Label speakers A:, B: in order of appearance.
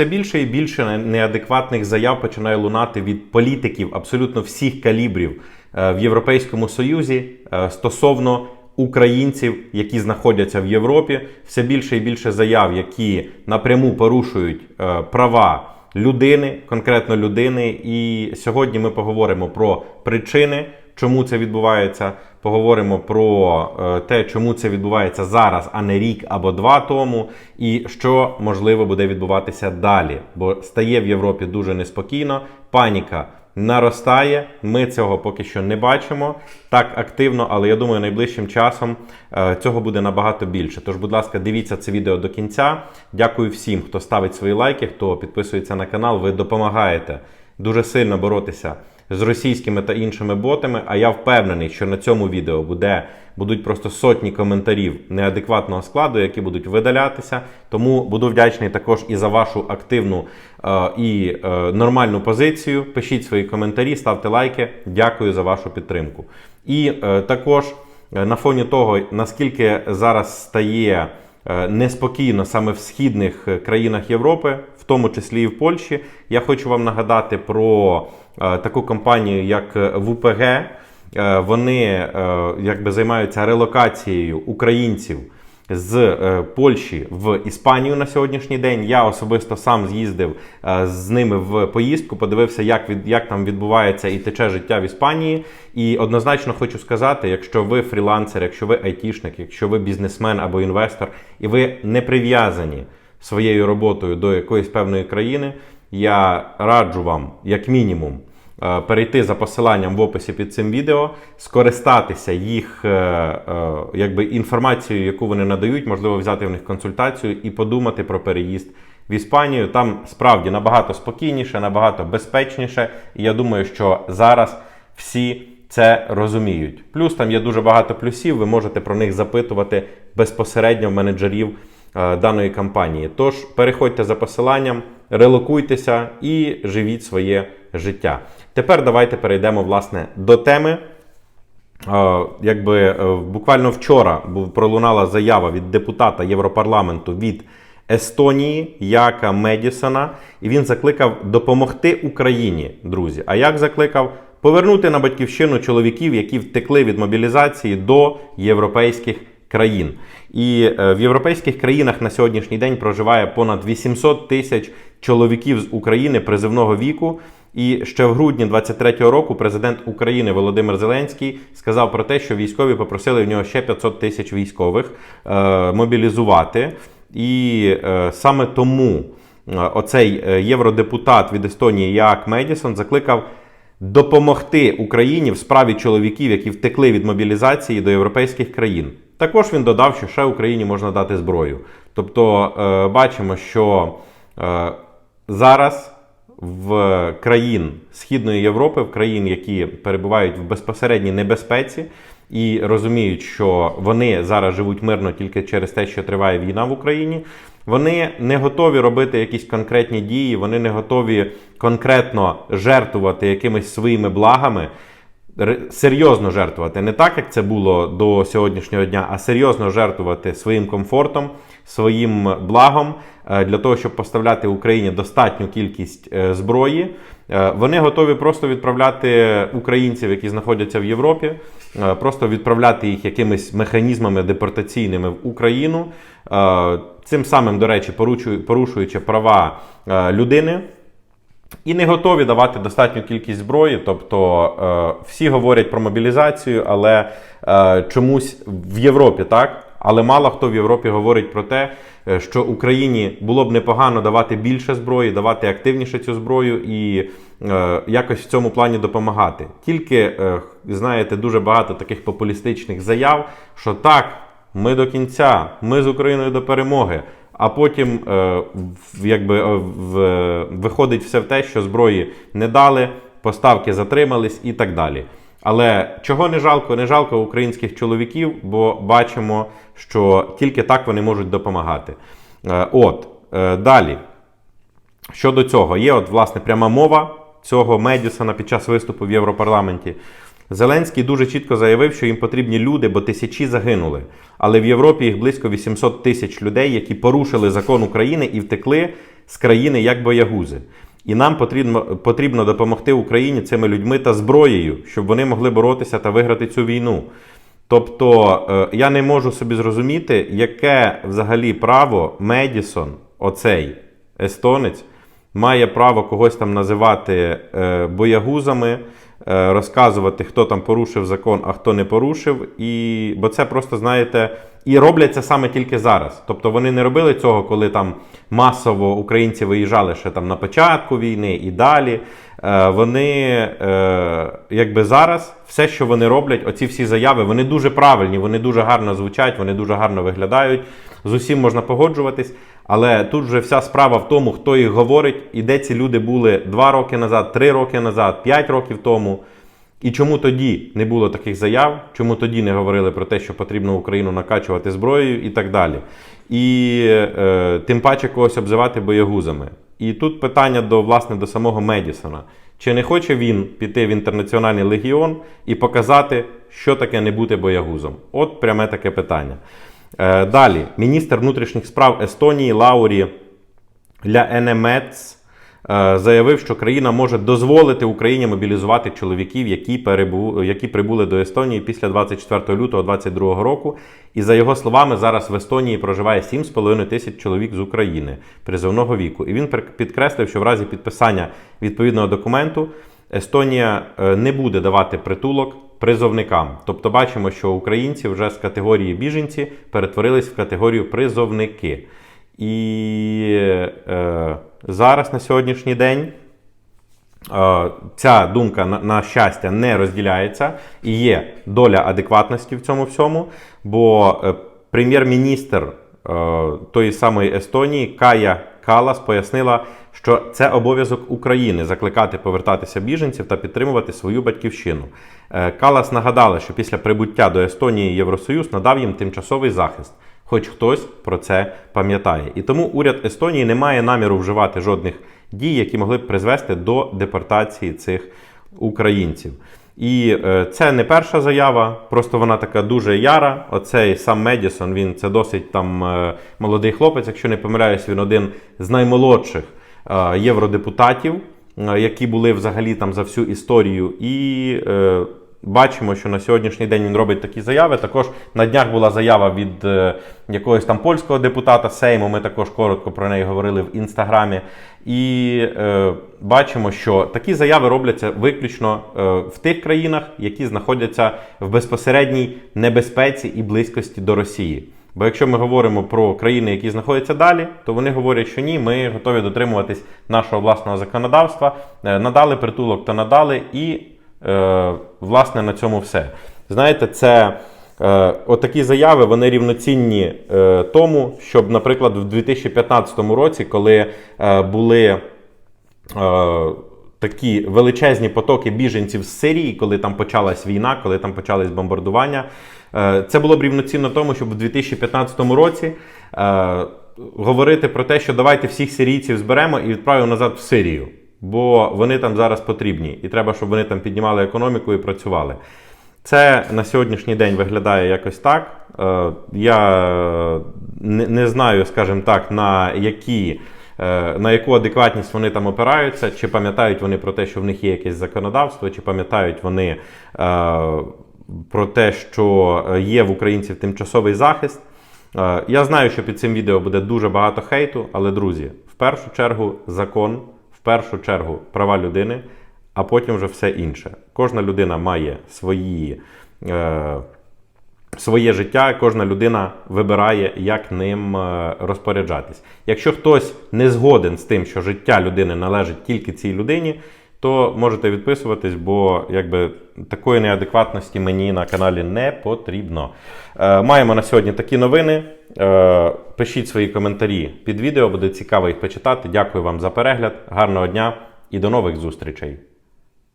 A: все більше і більше неадекватних заяв починає лунати від політиків абсолютно всіх калібрів е, в Європейському Союзі е, стосовно українців, які знаходяться в Європі. Все більше і більше заяв, які напряму порушують е, права людини, конкретно людини. І сьогодні ми поговоримо про причини, чому це відбувається. Поговоримо про е, те, чому це відбувається зараз, а не рік або два тому, і що можливо буде відбуватися далі. Бо стає в Європі дуже неспокійно, паніка наростає. Ми цього поки що не бачимо так активно, але я думаю, найближчим часом е, цього буде набагато більше. Тож, будь ласка, дивіться це відео до кінця. Дякую всім, хто ставить свої лайки, хто підписується на канал. Ви допомагаєте дуже сильно боротися з російськими та іншими ботами. А я впевнений, що на цьому відео буде, будуть просто сотні коментарів неадекватного складу, які будуть видалятися. Тому буду вдячний також і за вашу активну е, і е, нормальну позицію. Пишіть свої коментарі, ставте лайки. Дякую за вашу підтримку. І е, також е, на фоні того, наскільки зараз стає. Е, Неспокійно саме в східних е, країнах Європи, в тому числі і в Польщі. Я хочу вам нагадати про е, таку компанію, як ВПГ. Вони якби займаються релокацією українців з е, Польщі в Іспанію на сьогоднішній день. Я особисто сам з'їздив е, з ними в поїздку, подивився, як від як там відбувається і тече життя в Іспанії. І однозначно хочу сказати, якщо ви фрілансер, якщо ви айтішник, якщо ви бізнесмен або інвестор, і ви не прив'язані своєю роботою до якоїсь певної країни, я раджу вам, як мінімум. Е, Перейти за посиланням в описі під цим відео, скористатися їх е, е, якби інформацією, яку вони надають, можливо, взяти в них консультацію і подумати про переїзд в Іспанію. Там справді набагато спокійніше, набагато безпечніше. І я думаю, що зараз всі це розуміють. Плюс там є дуже багато плюсів. Ви можете про них запитувати безпосередньо в менеджерів е, даної компанії. Тож переходьте за посиланням, релокуйтеся і живіть своє життя. Тепер давайте перейдемо власне до теми. Е, Якби е, буквально вчора був пролунала заява від депутата Європарламенту від Естонії Яка Медісона, і він закликав допомогти Україні, друзі. А як закликав? Повернути на батьківщину чоловіків, які втекли від мобілізації до європейських країн. І е, в європейських країнах на сьогоднішній день проживає понад 800 тисяч чоловіків з України призивного віку. І ще в грудні 23-го року президент України Володимир Зеленський сказав про те, що військові попросили в нього ще 500 тисяч військових е, мобілізувати. І е, саме тому е, оцей е, євродепутат від Естонії Як Медісон закликав допомогти Україні в справі чоловіків, які втекли від мобілізації до європейських країн. Також він додав, що ще Україні можна дати зброю. Тобто е, бачимо, що зараз в країн Східної Європи, в країн, які перебувають в безпосередній небезпеці, і розуміють, що вони зараз живуть мирно тільки через те, що триває війна в Україні. Вони не готові робити якісь конкретні дії, вони не готові конкретно жертвувати якимись своїми благами. Серйозно жертвувати, не так, як це було до сьогоднішнього дня, а серйозно жертвувати своїм комфортом, своїм благом е, для того, щоб поставляти Україні достатню кількість е, зброї. Е, Вони готові просто відправляти українців, які знаходяться в Європі, просто відправляти їх якимись механізмами депортаційними в Україну, цим самим, до речі, порушуючи- права людини. І не готові давати достатню кількість зброї. Тобто е, всі говорять про мобілізацію, але е, чомусь в Європі так. Але мало хто в Європі говорить про те, е, що Україні було б непогано давати більше зброї, давати активніше цю зброю і е, якось в цьому плані допомагати. Тільки е, знаєте, дуже багато таких популістичних заяв, що так, ми до кінця, ми з Україною до перемоги. А потім е, якби, е, виходить все в те, що зброї не дали, поставки затримались і так далі. Але чого не жалко? Не жалко українських чоловіків, бо бачимо, що тільки так вони можуть допомагати. Е, от, далі. Щодо цього, є от власне пряма мова цього Медісона під час виступу в Європарламенті. Зеленський дуже чітко заявив, що їм потрібні люди, бо тисячі загинули. Але в Європі їх близько 800 тисяч людей, які порушили закон України і втекли з країни як боягузи. І нам потрібно, потрібно допомогти Україні цими людьми та зброєю, щоб вони могли боротися та виграти цю війну. Тобто е, я не можу собі зрозуміти, яке взагалі право Медісон, оцей естонець, має право когось там називати е, боягузами, розказувати, хто там порушив закон, а хто не порушив. І... Бо це просто, знаєте, і роблять це саме тільки зараз. Тобто вони не робили цього, коли там масово українці виїжджали ще там на початку війни і далі. Е, Вони е, якби зараз все, що вони роблять, оці всі заяви, вони дуже правильні, вони дуже гарно звучать, вони дуже гарно виглядають. З усім можна погоджуватись. Але тут вже вся справа в тому, хто їх говорить, і де ці люди були 2 роки назад, 3 роки назад, 5 років тому. І чому тоді не було таких заяв, чому тоді не говорили про те, що потрібно Україну накачувати зброєю і так далі. І е, тим паче когось обзивати боягузами. І тут питання до власне до самого Медісона. Чи не хоче він піти в інтернаціональний легіон і показати, що таке не бути боягузом? От пряме таке питання. Е, далі, міністр внутрішніх справ Естонії Лаурі Ляенемец заявив, що країна може дозволити Україні мобілізувати чоловіків, які, перебу... які прибули до Естонії після 24 лютого 2022 року. І за його словами, зараз в Естонії проживає 7,5 тисяч чоловік з України призовного віку. І він підкреслив, що в разі підписання відповідного документу Естонія е, не буде давати притулок призовникам. Тобто бачимо, що українці вже з категорії біженці перетворились в категорію призовники. І е, зараз на сьогоднішній день е, ця думка на, щастя не розділяється і є доля адекватності в цьому всьому, бо е, прем'єр-міністр е, тої самої Естонії Кая Калас пояснила, що це обов'язок України закликати повертатися біженців та підтримувати свою батьківщину. Калас нагадала, що після прибуття до Естонії Євросоюз надав їм тимчасовий захист. Хоч хтось про це пам'ятає. І тому уряд Естонії не має наміру вживати жодних дій, які могли б призвести до депортації цих українців. І е, це не перша заява, просто вона така дуже яра. Оцей сам Медісон, він це досить там е, молодий хлопець. Якщо не помиляюсь, він один з наймолодших е, євродепутатів, які були взагалі там за всю історію. І бачимо, що на сьогоднішній день він робить такі заяви. Також на днях була заява від е, якогось там польського депутата Сейму. Ми також коротко про неї говорили в інстаграмі. І е, бачимо, що такі заяви робляться виключно е, в тих країнах, які знаходяться в безпосередній небезпеці і близькості до Росії. Бо якщо ми говоримо про країни, які знаходяться далі, то вони говорять, що ні, ми готові дотримуватись нашого власного законодавства, е, надали притулок та надали, і власне на цьому все. Знаєте, це е, отакі заяви вони рівноцінні е, тому, щоб, наприклад, в 2015 році, коли е, були е, такі величезні потоки біженців з Сирії, коли там почалась війна, коли там почались бомбардування. Е, Це було б рівноцінно тому, щоб в 2015 році е, говорити про те, що давайте всіх сирійців зберемо і відправимо назад в Сирію. Бо вони там зараз потрібні, і треба, щоб вони там піднімали економіку і працювали. Це на сьогоднішній день виглядає якось так. Е, Я не, не знаю, скажімо так, на які. е, На яку адекватність вони там опираються, чи пам'ятають вони про те, що в них є якесь законодавство, чи пам'ятають вони е, про те, що є в українців тимчасовий захист. Е, Я знаю, що під цим відео буде дуже багато хейту, але друзі, в першу чергу закон, першу чергу права людини, а потім вже все інше. Кожна людина має свої. Е, Своє життя кожна людина вибирає, як ним е, розпоряджатись. Якщо хтось не згоден з тим, що життя людини належить тільки цій людині, то можете відписуватись, бо якби такої неадекватності мені на каналі не потрібно. Е, маємо на сьогодні такі новини. Е, пишіть свої коментарі під відео, буде цікаво їх почитати. Дякую вам за перегляд, гарного дня і до нових зустрічей.